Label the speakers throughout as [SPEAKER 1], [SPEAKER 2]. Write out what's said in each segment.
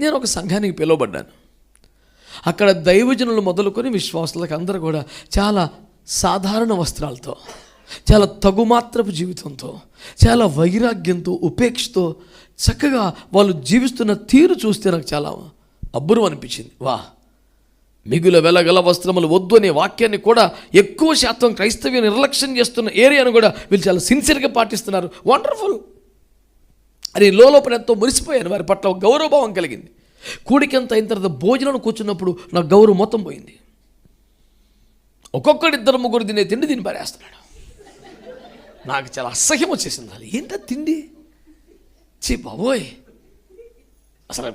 [SPEAKER 1] నేను ఒక సంఘానికి పిలువబడ్డాను. అక్కడ దైవజనులు మొదలుకొని విశ్వాసులకు అందరూ కూడా చాలా సాధారణ వస్త్రాలతో చాలా తగుమాత్రపు జీవితంతో చాలా వైరాగ్యంతో ఉపేక్షతో చక్కగా వాళ్ళు జీవిస్తున్న తీరు చూస్తే నాకు చాలా అబ్బురం అనిపించింది. వా మిగుల వెలగల వస్త్రములు వద్దు అనే వాక్యాన్ని కూడా ఎక్కువ శాతం క్రైస్తవ్య నిర్లక్ష్యం చేస్తున్న ఏరియాను కూడా వీళ్ళు చాలా సిన్సియర్గా పాటిస్తున్నారు. వండర్ఫుల్ అని లోపల ఎంతో మురిసిపోయాను. వారి పట్ల ఒక గౌరవభావం కలిగింది. కూడికంత అయిన తర్వాత భోజనం కూర్చున్నప్పుడు నా గౌరవం మొత్తం పోయింది. ఒక్కొక్కడి ఇద్దరు ముగ్గురు తినే తిండి దీన్ని పారేస్తున్నాడు. నాకు చాలా అసహ్యం వచ్చేసింది అది ఏంట తిండి? చీ బాబోయ్. అసలు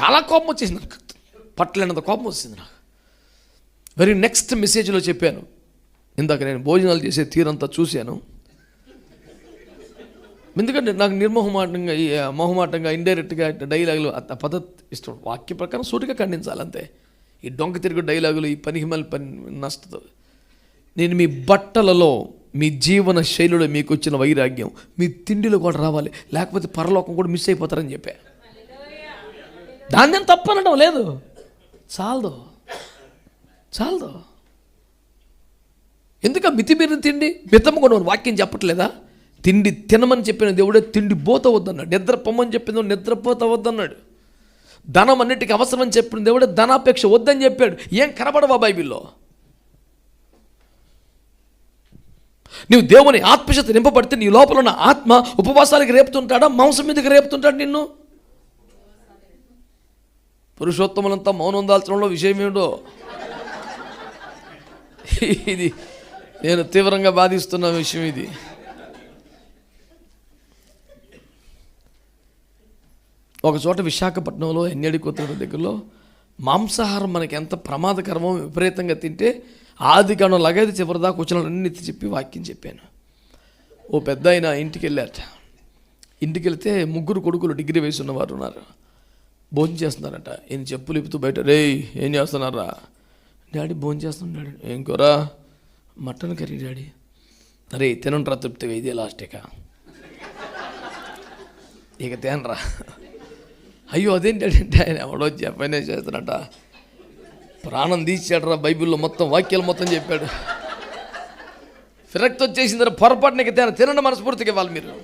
[SPEAKER 1] చాలా కోపం వచ్చేసింది. పట్టలేనంత కోపం వచ్చింది నాకు. వెరీ నెక్స్ట్ మెసేజ్లో చెప్పాను. ఇందాక నేను భోజనాలు చేసే తీరంతా చూశాను. ఎందుకంటే నాకు నిర్మోహమాటంగా ఈ మొహమాటంగా ఇండైరెక్ట్గా డైలాగులు ఆ పద్ధతి ఇష్టం. వాక్య ప్రకారం సూటిగా ఖండించాలి అంతే. ఈ డొంక తిరుగు డైలాగులు ఈ పనిహిమల్ పని నష్టతో నేను మీ బట్టలలో మీ జీవన శైలిలో మీకు వచ్చిన వైరాగ్యం మీ తిండిలో కూడా రావాలి. లేకపోతే పరలోకం కూడా మిస్ అయిపోతారని చెప్పా. దాన్ని నేను తప్పనడం లేదు. చాలదు. చాలదు. ఎందుక మితిమీరిన తిండి? మితము కూడా వాక్యం చెప్పట్లేదా? తిండి తినమని చెప్పిన దేవుడే తిండి పోత వద్దన్నాడు నిద్ర పొమ్మని చెప్పిన నిద్రపోత వద్దన్నాడు ధనం అన్నిటికీ అవసరం అని చెప్పిన దేవుడే ధనాపేక్ష వద్దని చెప్పాడు. ఏం కనబడవా బైబిల్లో? నీవు దేవుని ఆత్మశత నింపబడితే నీ లోపల ఉన్న ఆత్మ ఉపవాసాలకి రేపుతుంటాడా? మాంసం మీదకి రేపుతుంటాడు నిన్ను? పురుషోత్తములంతా మౌనం దాల్చడంలో విషయం ఏమిటో? ఇది నేను తీవ్రంగా బాధిస్తున్న విషయం ఇది. ఒక చోట విశాఖపట్నంలో ఎన్నెడి కొత్త దగ్గరలో మాంసాహారం మనకి ఎంత ప్రమాదకరమో విపరీతంగా తింటే ఆది కాలం లగేది చివరిదాకా వచ్చిన చెప్పి వాక్యం చెప్పాను. ఓ పెద్ద ఆయన ఇంటికి వెళ్ళారట ఇంటికి వెళ్తే ముగ్గురు కొడుకులు డిగ్రీ వేసి ఉన్నవారు ఉన్నారు. భోజనం చేస్తున్నారట. ఈయన చెప్పులు ఇప్పుతూ బయట రే ఏం చేస్తున్నారా డాడీ భోజనం చేస్తున్నాడు ఏం కూర? Mutton curry daddy. అరే తినంట్రా తృప్తిగా ఇదే లాస్ట్ ఇక. ఇక తినరా. అయ్యో అదేంటంటే ఆయన ఎవడో చెప్పనే చేస్తున్నట ప్రాణం తీసాడరా బైబిల్లో మొత్తం వాక్యాలు మొత్తం చెప్పాడు. ఫిరక్తి వచ్చేసిన పొరపాటున ఇక తేన తినండి మనస్ఫూర్తిగా ఇవ్వాలి మీరు.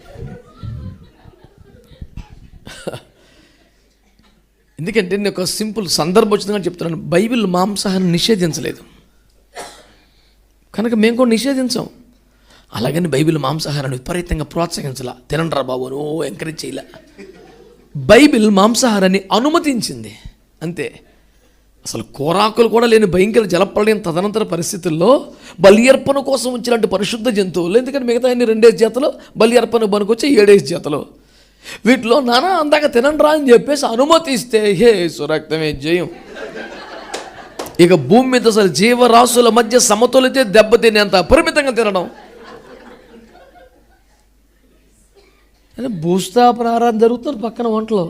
[SPEAKER 1] ఎందుకంటే నేను ఒక సింపుల్ సందర్భం వచ్చిందని చెప్తున్నాను. బైబిల్ మాంసాహారం నిషేధించలేదు. కనుక మేము కూడా నిషేధించాం. అలాగని బైబిల్ మాంసాహారాన్ని విపరీతంగా ప్రోత్సహించాల. తినండ్రా బాబు ఓ ఎంకరేజ్ చేయలే. బైబిల్ మాంసాహారాన్ని అనుమతించింది. అంతే. అసలు కోరాకులు కూడా లేని భయంకర జలప్రలయం తదనంతర పరిస్థితుల్లో బలి అర్పణ కోసం వచ్చినటువంటి పరిశుద్ధ జంతువులు. ఎందుకంటే మిగతా అన్ని రెండేసి జాతలు. బలి అర్పణ ఏడేసి జాతలు. వీటిలో నానా అందాక తినండ్రా అని చెప్పేసి అనుమతిస్తే హే సురక్తమే జయం ఇక భూమి మీద అసలు జీవరాశుల మధ్య సమతులితే దెబ్బతినేంత పరిమితంగా తినడం. అంటే భూస్థాపన ఆరాధన జరుగుతుంది పక్కన వంటలో.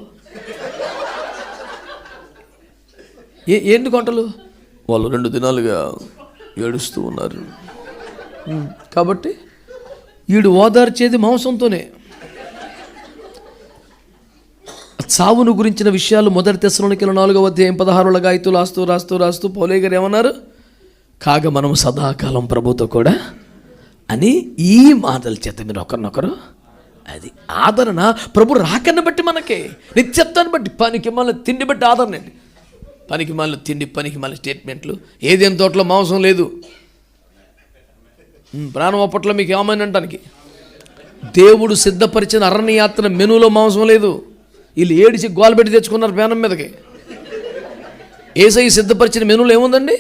[SPEAKER 1] ఏ ఏంటి వంటలు? వాళ్ళు రెండు దినాలుగా ఏడుస్తూ ఉన్నారు. కాబట్టి వీడు ఓదార్చేది మాంసంతోనే. చావును గురించిన విషయాలు మొదటి తెశలోనికి నాలుగవ అధ్యాయం పదహారుల గాయతూ రాస్తూ రాస్తూ రాస్తూ పౌలే గారు ఏమన్నారు? కాగా మనం సదాకాలం ప్రభుతో కూడా అని ఈ మాటల చేత మీరు ఒకరినొకరు అది ఆదరణ ప్రభు రాకన్న బట్టి మనకే. నిత్యత్వాన్ని బట్టి పనికి మళ్ళీ తిండి బట్టి ఆదరణ అండి. పనికి మళ్ళీ తిండి పనికి మళ్ళీ స్టేట్మెంట్లు. ఏదేం తోటలో మాంసం లేదు. ప్రాణం అప్పట్లో మీకు ఏమైనా అంటానికి? దేవుడు సిద్ధపరిచిన అరణ్యయాత్ర మెనూలో మాంసం లేదు. వీళ్ళు ఏడిచి గోల తెచ్చుకున్నారు పేనం మీదకి. ఏసై సిద్ధపరిచిన మెనులు ఏముందండి?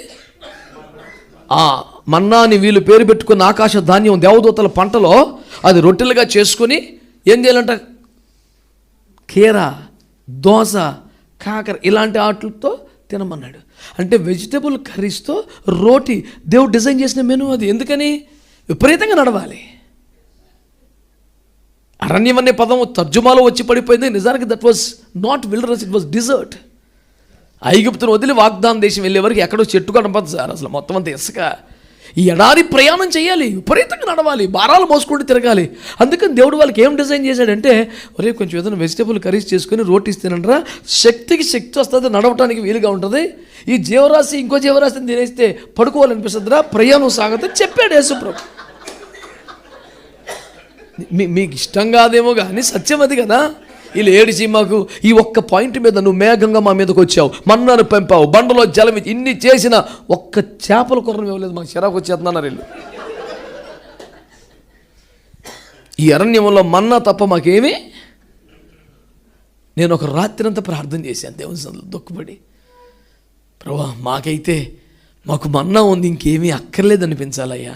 [SPEAKER 1] ఆ మన్నాని వీళ్ళు పేరు పెట్టుకున్న ఆకాశ ధాన్యం దేవదూతల పంటలో అది రొట్టెలుగా చేసుకుని ఏం చేయాలంట? కీర దోస కాకర ఇలాంటి ఆటలతో తినమన్నాడు. అంటే వెజిటబుల్ కర్రీస్తో రోటీ దేవుడు డిజైన్ చేసిన మెనూ అది. ఎందుకని? విపరీతంగా నడవాలి. అరణ్యం అనే పదం తర్జుమాలో వచ్చి పడిపోయింది. నిజానికి that was not wilderness it was desert ఐగుప్తును వదిలి వాగ్దాన దేశం వెళ్ళే వరకు ఎక్కడో చెట్టు కనపడదు సార్. అసలు మొత్తం అంతా ఇసుక. ఈ ఎడారి ప్రయాణం చేయాలి విపరీతంగా నడవాలి. భారాలు మోసుకుంటూ తిరగాలి. అందుకని దేవుడు వాళ్ళకి ఏం డిజైన్ చేశాడంటే ఒరే కొంచెం ఏదైనా వెజిటేబుల్ కర్రీస్ చేసుకుని రోటీస్ తినండిరా. శక్తికి శక్తి వస్తుంది నడవటానికి వీలుగా ఉంటుంది. ఈ జీవరాశి ఇంకో జీవరాశిని తినేస్తే పడుకోవాలనిపిస్తుందిరా. ప్రయాణం సాగదని చెప్పాడు యేసుప్రభు. మీకు ఇష్టం కాదేమో కానీ సత్యం అది కదా వీళ్ళు ఏడిచి మాకు ఈ ఒక్క పాయింట్ మీద నువ్వు మేఘంగా మా మీదకి వచ్చావు. మన్నాను పెంపావు. బండలో జలం ఇన్ని చేసిన ఒక్క చేపల కుర్రం ఇవ్వలేదు మాకు చిరాకు వచ్చేస్తున్నారు వీళ్ళు. ఈ అరణ్యంలో మన్నా తప్ప మాకేమీ? నేను ఒక రాత్రి అంతా ప్రార్థన చేశాను. దేవుని సన్నిధిలో దుఃఖపడి. ప్రభా మాకైతే మాకు మన్నా ఉంది ఇంకేమీ అక్కర్లేదు అనిపించాలయ్యా